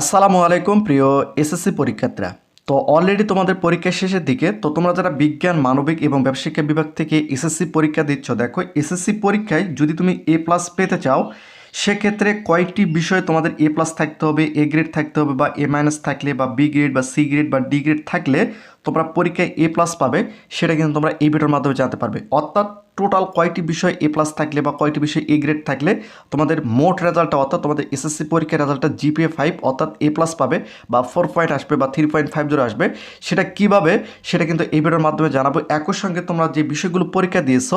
আসসালামু আলাইকুম, প্রিয় এসএসসি পরীক্ষার্থীরা। তো অলরেডি তোমাদের পরীক্ষা শেষের দিকে, তো তোমরা যারা বিজ্ঞান, মানবিক এবং ব্যবসায়িক বিভাগ থেকে এসএসসি পরীক্ষা দিচ্ছ, দেখো এসএসসি পরীক্ষায় যদি তুমি এ প্লাস পেতে চাও, সেক্ষেত্রে কয়েকটি বিষয়ে তোমাদের এ প্লাস থাকতে হবে এ গ্রেড থাকতে হবে বা এ মাইনাস থাকলে বা বি গ্রেড বা সি গ্রেড বা ডি গ্রেড থাকলে তোমরা পরীক্ষায় এ প্লাস পাবে, সেটা কিন্তু তোমরা এই ভিডিওর মাধ্যমে জানতে পারবে। অর্থাৎ টোটাল কয়টি বিষয় এ প্লাস থাকলে বা কয়টি বিষয় এ গ্রেড থাকলে তোমাদের মোট রেজাল্টটা, অর্থাৎ তোমাদের এসএসসি পরীক্ষার রেজাল্টটা জিপিএ ফাইভ অর্থাৎ এ প্লাস পাবে বা ফোর পয়েন্ট আসবে বা থ্রি পয়েন্ট ফাইভ জিরো আসবে, সেটা কীভাবে সেটা কিন্তু এই ভিডিওর মাধ্যমে জানাব। একই সঙ্গে তোমরা যে বিষয়গুলো পরীক্ষা দিয়েছ,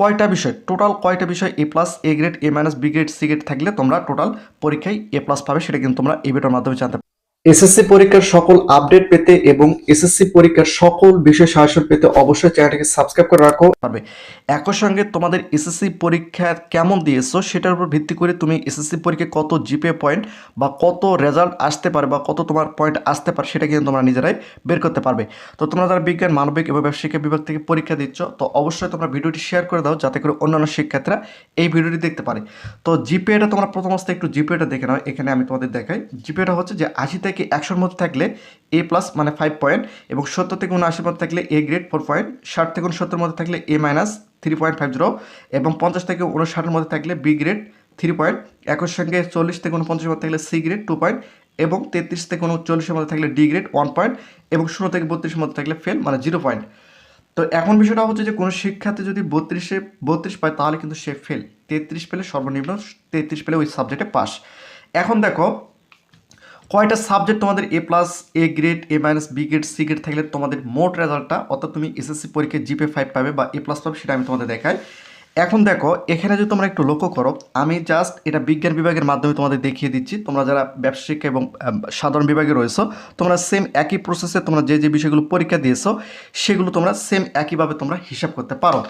কয়টা বিষয়, টোটাল কয়টা বিষয় A plus A grade A minus B grade C grade থাকলে তোমরা টোটাল পরীক্ষায় এ প্লাস পাবে, সেটা কিন্তু তোমরা এই ভিডিওর মাধ্যমে জানতে এসএসসি পরীক্ষার সকল আপডেট পেতে এবং এসএসসি পরীক্ষার সকল বিষয় সাহায্য পেতে অবশ্যই চ্যানেলটিকে সাবস্ক্রাইব করে রাখো। পারবে। একই সঙ্গে তোমাদের এসএসসি পরীক্ষা কেমন দিয়েছ সেটার উপর ভিত্তি করে তুমি এসএসসি পরীক্ষায় কত জিপে পয়েন্ট বা কত রেজাল্ট আসতে পারে বা কত তোমার পয়েন্ট আসতে পারে সেটা কিন্তু তোমরা নিজেরাই বের করতে পারবে। তো তোমরা যারা বিজ্ঞান, মানবিক এবং ব্যবসায়িক বিভাগ থেকে পরীক্ষা দিচ্ছ, তো অবশ্যই তোমরা ভিডিওটি শেয়ার করে দাও যাতে করে অন্যান্য শিক্ষার্থীরা এই ভিডিওটি দেখতে পারে। তো জিপেটা তোমরা প্রথম অবস্থায় একটু জিপেটা দেখে নাও, এখানে আমি তোমাদের দেখাই। জিপেটা হচ্ছে যে আশি থেকে একশোর মধ্যে থাকলে এ প্লাস মানে ফাইভ পয়েন্ট এবং সত্তর থেকে উনআশির মধ্যে থাকলে এ গ্রেড ফোর পয়েন্ট ষাট থেকে উনসত্তর মধ্যে থাকলে A minus three point five zero এবং পঞ্চাশ থেকে উনষাটের মধ্যে থাকলে বি গ্রেড থ্রি পয়েন্ট একর সঙ্গে চল্লিশ থেকে উনপঞ্চাশের মধ্যে থাকলে সি গ্রেড টু পয়েন্ট এবং তেত্রিশ থেকে উনচল্লিশের মধ্যে থাকলে ডি গ্রেড ওয়ান পয়েন্ট এবং ষোলো থেকে বত্রিশের মধ্যে থাকলে ফেল মানে জিরো পয়েন্ট তো এখন বিষয়টা হচ্ছে যে কোনো শিক্ষার্থী যদি বত্রিশে, বত্রিশ পায় তাহলে কিন্তু সে ফেল তেত্রিশ পেলে সর্বনিম্ন, তেত্রিশ পেলে ওই সাবজেক্টে পাস এখন দেখো কয়টা সাবজেক্ট তোমাদের A plus A grade A minus B grade C grade থাকলে তোমাদের মোট রেজাল্টটা অর্থাৎ তুমি এসএসসি পরীক্ষায় জিপে ফাইভ পাবে বা এ প্লাস পাবে সেটা আমি তোমাদের দেখাই। এখন দেখো, এখানে যদি তোমরা একটু লক্ষ্য করো, আমি জাস্ট এটা বিজ্ঞান বিভাগের মাধ্যমে তোমাদের দেখিয়ে দিচ্ছি। তোমরা যারা ব্যবসায়িক এবং সাধারণ বিভাগে রয়েছো, তোমরা সেম একই প্রসেসে তোমরা যে যে বিষয়গুলো পরীক্ষা দিয়েছ, সেগুলো তোমরা সেম একইভাবে তোমরা হিসাব করতে পারো।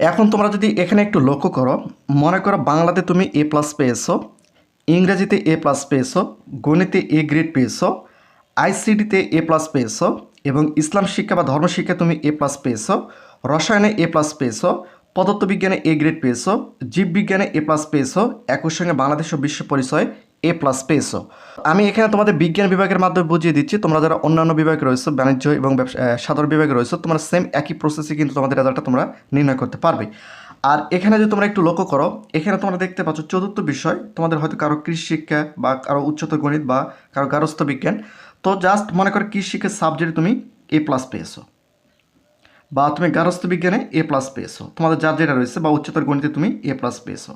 এখন তোমরা যদি এখানে একটু লক্ষ্য করো, মনে করো বাংলাতে তুমি এ প্লাস পেয়েছ ইংরেজিতে এ প্লাস পেয়েছ, গণিতে এ গ্রেড পেয়েছ আইসিডিতে এ প্লাস পেয়েছ এবং ইসলাম শিক্ষা বা ধর্মশিক্ষা তুমি এ প্লাস পেয়েছ, রসায়নে এ প্লাস পেয়েছ, পদার্থবিজ্ঞানে এ গ্রেড পেয়েছ, জীববিজ্ঞানে এ প্লাস পেয়েছ, একই সঙ্গে বাংলাদেশ ও বিশ্ব পরিচয় এ প্লাস পেয়েছ। আমি এখানে তোমাদের বিজ্ঞান বিভাগের মাধ্যমে বুঝিয়ে দিচ্ছি, তোমরা যারা অন্যান্য বিভাগে রয়েছো, বাণিজ্য এবং সাধারণ বিভাগে রয়েছে, তোমরা সেম একই প্রসেসে কিন্তু তোমাদের রেজাল্টটা তোমরা নির্ণয় করতে পারবে। আর এখানে যদি তোমরা একটু লক্ষ্য করো, এখানে তোমরা দেখতে পাচ্ছ চতুর্থ বিষয়, তোমাদের হয়তো কারও কৃষি শিক্ষা বা কারও উচ্চতর গণিত বা কারও গারস্থ বিজ্ঞান। তো জাস্ট মনে করো কৃষি শিক্ষার সাবজেক্টে তুমি এ প্লাস পেয়েছ বা তুমি গারস্থ বিজ্ঞানে এ প্লাস পেয়েছ। তোমাদের যার যেটা রয়েছে বা উচ্চতর গণিতে তুমি এ প্লাস পেয়েছ।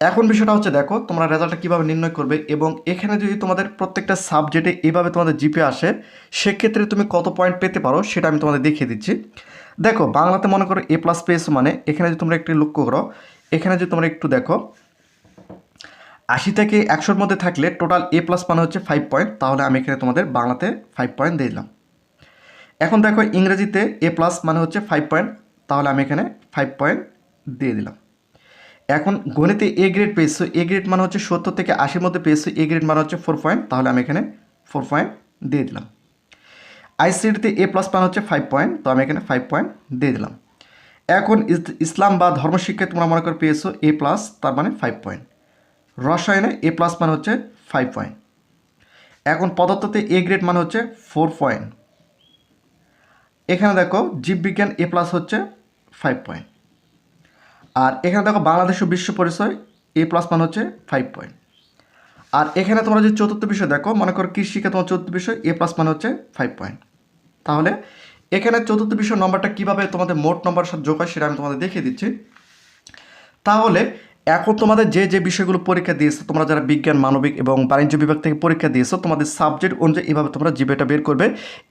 এখন বিষয়টা হচ্ছে দেখো, তোমরা রেজাল্টটা কীভাবে নির্ণয় করবে এবং এখানে যদি তোমাদের প্রত্যেকটা সাবজেক্টে এভাবে তোমাদের জিপে আসে, সেক্ষেত্রে তুমি কত পয়েন্ট পেতে পারো সেটা আমি তোমাদের দেখিয়ে দিচ্ছি। দেখো, বাংলাতে মনে করো এ প্লাস পেয়েছ মানে এখানে যদি তোমরা একটু লক্ষ্য করো, এখানে যদি তোমরা একটু দেখো, আশি থেকে একশোর মধ্যে থাকলে টোটাল এ প্লাস মানে হচ্ছে ফাইভ পয়েন্ট তাহলে আমি এখানে তোমাদের বাংলাতে ফাইভ পয়েন্ট দিয়ে দিলাম। এখন দেখো, ইংরেজিতে এ প্লাস মানে হচ্ছে ফাইভ পয়েন্ট তাহলে আমি এখানে ফাইভ পয়েন্ট দিয়ে দিলাম। এখন গণিতে এ গ্রেড পেয়েছ এ গ্রেড মানে হচ্ছে সত্তর থেকে আশির মধ্যে পেয়েছ এ গ্রেড মানে হচ্ছে ফোর পয়েন্ট তাহলে আমি এখানে ফোর পয়েন্ট দিয়ে দিলাম। আইসিডিতে এ প্লাস মানে হচ্ছে ফাইভ পয়েন্ট তো আমি এখানে ফাইভ পয়েন্ট দিয়ে দিলাম। এখন ইসলাম বা ধর্মশিক্ষায় তোমরা মনে করে পেয়েছ এ প্লাস তার মানে ফাইভ পয়েন্ট রসায়নে এ প্লাস মানে হচ্ছে ফাইভ পয়েন্ট এখন পদার্থতে এ গ্রেড মানে হচ্ছে ফোর পয়েন্ট এখানে দেখো জীববিজ্ঞান এ প্লাস হচ্ছে ফাইভ পয়েন্ট আর এখানে দেখো বাংলাদেশ ও বিশ্ব পরিচয় এ প্লাস মান হচ্ছে ফাইভ পয়েন্ট আর এখানে তোমরা যদি চতুর্থ বিষয় দেখো, মনে করো কৃষিকে তোমার চতুর্থ বিষয়, এ প্লাস মানে হচ্ছে ফাইভ পয়েন্ট তাহলে এখানে চতুর্থ বিষয় নম্বরটা কীভাবে তোমাদের মোট নম্বরের সাথে যোগ হয় সেটা আমি তোমাদের দেখিয়ে দিচ্ছি। তাহলে এখন তোমাদের যে যে বিষয়গুলো পরীক্ষা দিয়েছ, তোমরা যারা বিজ্ঞান, মানবিক এবং বাণিজ্য বিভাগ থেকে পরীক্ষা দিয়েছ, তোমাদের সাবজেক্ট অনুযায়ী এভাবে তোমরা জিবেটা বের করবে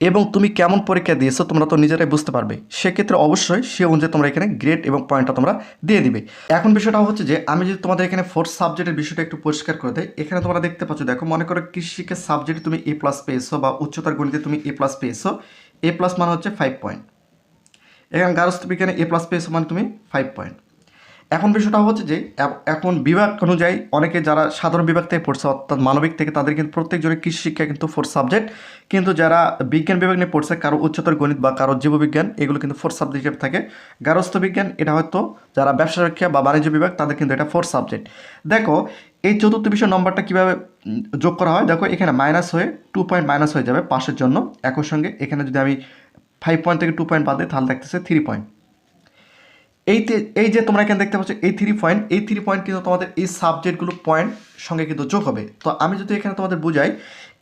এবং তুমি কেমন পরীক্ষা দিয়েছ, তোমরা তো নিজেরাই বুঝতে পারবে। সেক্ষেত্রে অবশ্যই সে অনুযায়ী তোমরা এখানে গ্রেড এবং পয়েন্টটা তোমরা দিয়ে দিবে। এখন বিষয়টা হচ্ছে যে, আমি যদি তোমাদের এখানে ফোর্থ সাবজেক্টের বিষয়টা একটু পরিষ্কার করে দেয় এখানে তোমরা দেখতে পাচ্ছ, দেখো মনে করো কৃষিকে সাবজেক্টে তুমি এ প্লাস পেয়েছ বা উচ্চতর গণিতে তুমি এ প্লাস পেয়েছ এ প্লাস মানে হচ্ছে ফাইভ পয়েন্ট এখানে গার্হস্থ বিজ্ঞানে এ প্লাস পেয়েছ মানে তুমি ফাইভ পয়েন্ট এখন বিষয়টা হচ্ছে যে এখন বিভাগ অনুযায়ী অনেকে যারা সাধারণ বিভাগ থেকে পড়ছে, অর্থাৎ মানবিক থেকে, তাদের কিন্তু প্রত্যেকজনের কৃষি শিক্ষা কিন্তু ফোর্থ সাবজেক্ট কিন্তু যারা বিজ্ঞান বিভাগ নিয়ে পড়ছে, কারও উচ্চতর গণিত বা কারও জীববিজ্ঞান, এগুলো কিন্তু ফোর্থ সাবজেক্ট হিসেবে থাকে। গারস্থ বিজ্ঞান, এটা হয়তো যারা ব্যবসা শিক্ষা বা বাণিজ্য বিভাগ, তাদের কিন্তু এটা ফোর্থ সাবজেক্ট দেখো, এই চতুর্থ বিষয় নম্বরটা কীভাবে যোগ করা হয়? দেখো, এখানে মাইনাস হয়ে টু পয়েন্ট মাইনাস হয়ে যাবে পাশের জন্য। একই সঙ্গে এখানে যদি আমি ফাইভ পয়েন্ট থেকে টু পয়েন্ট বাদ দিই, তাহলে দেখতেছে থ্রি পয়েন্ট এই এই যে তোমরা এখানে দেখতে পাচ্ছ, এই থ্রি পয়েন্ট এই থ্রি পয়েন্ট কিন্তু তোমাদের এই সাবজেক্টগুলো পয়েন্ট সঙ্গে কিন্তু যোগ হবে। তো আমি যদি এখানে তোমাদের বুঝাই,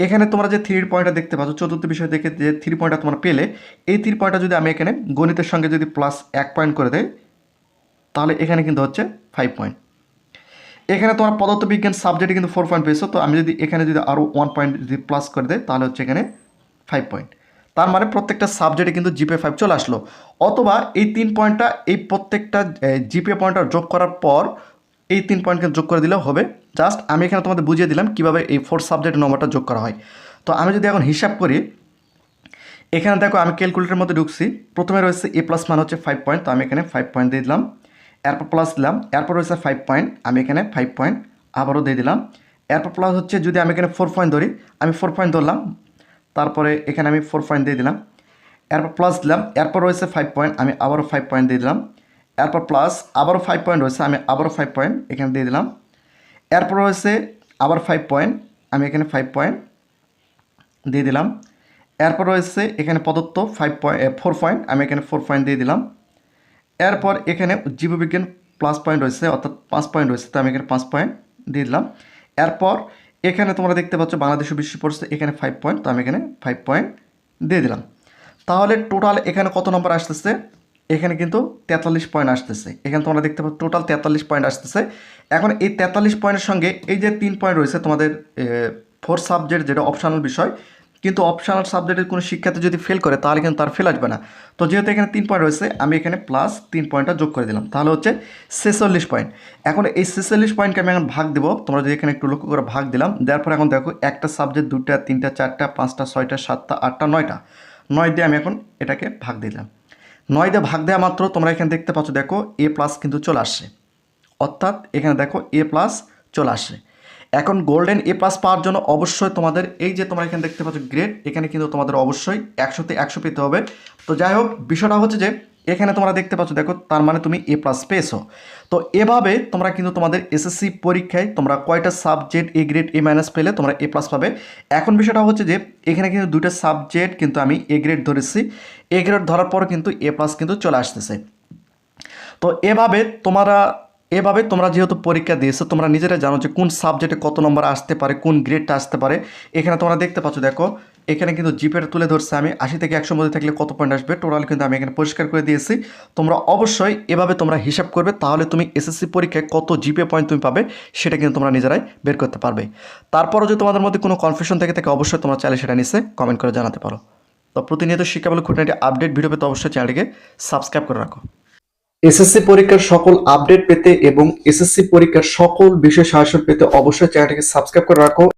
এখানে তোমরা যে থ্রি পয়েন্টটা দেখতে পাচ্ছ, চতুর্থ বিষয় দেখে যে থ্রি পয়েন্টটা তোমরা পেলে, এই থ্রি পয়েন্টটা যদি আমি এখানে গণিতের সঙ্গে যদি প্লাস এক পয়েন্ট করে দেয় তাহলে এখানে কিন্তু হচ্ছে ফাইভ পয়েন্ট এখানে তোমার পদার্থবিজ্ঞান সাবজেক্টে কিন্তু ফোর পয়েন্ট পেয়েছ, তো আমি যদি এখানে যদি আরও ওয়ান পয়েন্ট যদি প্লাস করে দেয় তাহলে হচ্ছে এখানে ফাইভ পয়েন্ট তার মানে প্রত্যেকটা সাবজেক্টে কিন্তু জিপে ফাইভ চলে আসলো। অথবা এই তিন পয়েন্টটা এই প্রত্যেকটা জিপে পয়েন্টটা যোগ করার পর এই তিন পয়েন্টকে যোগ করে দিলেও হবে। জাস্ট আমি এখানে তোমাদের বুঝিয়ে দিলাম কীভাবে এই ফোর সাবজেক্টের নম্বরটা যোগ করা হয়। তো আমি যদি এখন হিসাব করি, এখানে দেখো আমি ক্যালকুলেটারের মধ্যে ঢুকছি। প্রথমে রয়েছে এ প্লাস মান হচ্ছে ফাইভ পয়েন্ট তো আমি এখানে ফাইভ পয়েন্ট দিয়ে দিলাম। এরপর প্লাস দিলাম, এরপর রয়েছে ফাইভ পয়েন্ট আমি এখানে ফাইভ পয়েন্ট আবারও দিয়ে দিলাম। এরপর প্লাস হচ্ছে যদি আমি এখানে ফোর পয়েন্ট ধরি, আমি ফোর পয়েন্ট ধরলাম তারপরে এখানে আমি ফোর পয়েন্ট দিয়ে দিলাম। এরপর প্লাস দিলাম, এরপর রয়েছে ফাইভ পয়েন্ট আমি আবারও ফাইভ পয়েন্ট দিয়ে দিলাম। এরপর প্লাস আবারও ফাইভ পয়েন্ট রয়েছে, আমি আবারও ফাইভ পয়েন্ট এখানে দিয়ে দিলাম। এরপর রয়েছে আবার ফাইভ পয়েন্ট আমি এখানে ফাইভ পয়েন্ট দিয়ে দিলাম। এরপর রয়েছে এখানে প্রদত্ত ফাইভ পয়েন্ট ফোর পয়েন্ট আমি এখানে ফোর পয়েন্ট দিয়ে দিলাম। এরপর এখানে জীববিজ্ঞান প্লাস পয়েন্ট রয়েছে, অর্থাৎ পাঁচ পয়েন্ট রয়েছে, তো আমি এখানে পাঁচ পয়েন্ট দিয়ে দিলাম। এরপর এখানে তোমরা দেখতে পাচ্ছ বাংলাদেশ বিশ্ব পড়ছে, এখানে ফাইভ পয়েন্ট তো আমি এখানে ফাইভ পয়েন্ট দিয়ে দিলাম। তাহলে টোটাল এখানে কত নম্বর আসতেছে? এখানে কিন্তু তেতাল্লিশ পয়েন্ট আসতেছে। এখানে তোমরা দেখতে পাচ্ছ টোটাল তেতাল্লিশ পয়েন্ট আসতেছে। এখন এই তেতাল্লিশ পয়েন্টের সঙ্গে এই যে তিন পয়েন্ট রয়েছে তোমাদের ফোর সাবজেক্ট যেটা অপশনাল বিষয় কিন্তু অপশনাল সাবজেক্টের কোনো শিক্ষার্থী যদি ফেল করে, তাহলে কিন্তু তার ফেল আসবে না। তো যেহেতু এখানে তিন পয়েন্ট রয়েছে, আমি এখানে প্লাস তিন পয়েন্টটা যোগ করে দিলাম। তাহলে হচ্ছে ছেচল্লিশ পয়েন্ট এখন এই ছেচল্লিশ পয়েন্টকে আমি এখন ভাগ দেবো। তোমরা যদি এখানে একটু লক্ষ্য করে ভাগ দিলাম, দেওয়ার পর এখন দেখো একটা সাবজেক্ট দুটা তিনটা, চারটা, পাঁচটা, ছয়টা, সাতটা, আটটা, নয়টা। নয় দিয়ে আমি এখন এটাকে ভাগ দিলাম। নয় দিয়ে ভাগ দেওয়া মাত্র তোমরা এখানে দেখতে পাচ্ছ, দেখো এ প্লাস কিন্তু চলে আসছে। অর্থাৎ এখানে দেখো এ প্লাস চলে আসে এখন গোল্ডেন এ প্লাস পাওয়ার জন্য অবশ্যই তোমাদের এই যে তোমরা এখানে দেখতে পাচ্ছ গ্রেড এখানে কিন্তু তোমাদের অবশ্যই একশোতে একশো পেতে হবে। তো যাই হোক, বিষয়টা হচ্ছে যে এখানে তোমরা দেখতে পাচ্ছ, দেখো, তার মানে তুমি এ প্লাস পেয়েছ। তো এভাবে তোমরা কিন্তু তোমাদের এসএসসি পরীক্ষায় তোমরা কয়টা subject A grade A minus পেলে তোমরা এ প্লাস পাবে। এখন বিষয়টা হচ্ছে যে এখানে কিন্তু দুইটা সাবজেক্ট কিন্তু আমি এ গ্রেড ধরেছি। এ গ্রেড ধরার পর কিন্তু এ প্লাস কিন্তু চলে আসতেছে। তো এভাবে তোমরা এভাবে তোমরা যেহেতু পরীক্ষা দিয়েছ, তোমরা নিজেরা জানো যে কোন সাবজেক্টে কত নম্বর আসতে পারে, কোন গ্রেডটা আসতে পারে। এখানে তোমরা দেখতে পাচ্ছ, দেখো, এখানে কিন্তু জিপেটা তুলে ধরছে আমি। আশি থেকে একশো মধ্যে থাকলে কত পয়েন্ট আসবে? টোটাল কিন্তু আমি এখানে পরিষ্কার করে দিয়েছি। তোমরা অবশ্যই এভাবে তোমরা হিসাব করবে, তাহলে তুমি এসএসসি পরীক্ষায় কত জিপে পয়েন্ট তুমি পাবে, সেটা কিন্তু তোমরা নিজেরাই বের করতে পারবে। তারপরও যদি তোমাদের মধ্যে কোনো কনফিউশন থেকে থাকে, অবশ্যই তোমরা চাইলে সেটা নিচে কমেন্ট করে জানাতে পারো। তো প্রতিনিয়ত শিক্ষামূলক খুঁটিনাটি আপডেট ভিডিও পেতে অবশ্যই চ্যানেলটিকে সাবস্ক্রাইব করে রাখো। এসএসসি পরীক্ষার সকল আপডেট পেতে এবং এসএসসি পরীক্ষার সকল বিষয় সাহায্য পেতে অবশ্যই চ্যানেলটিকে সাবস্ক্রাইব করে রাখো।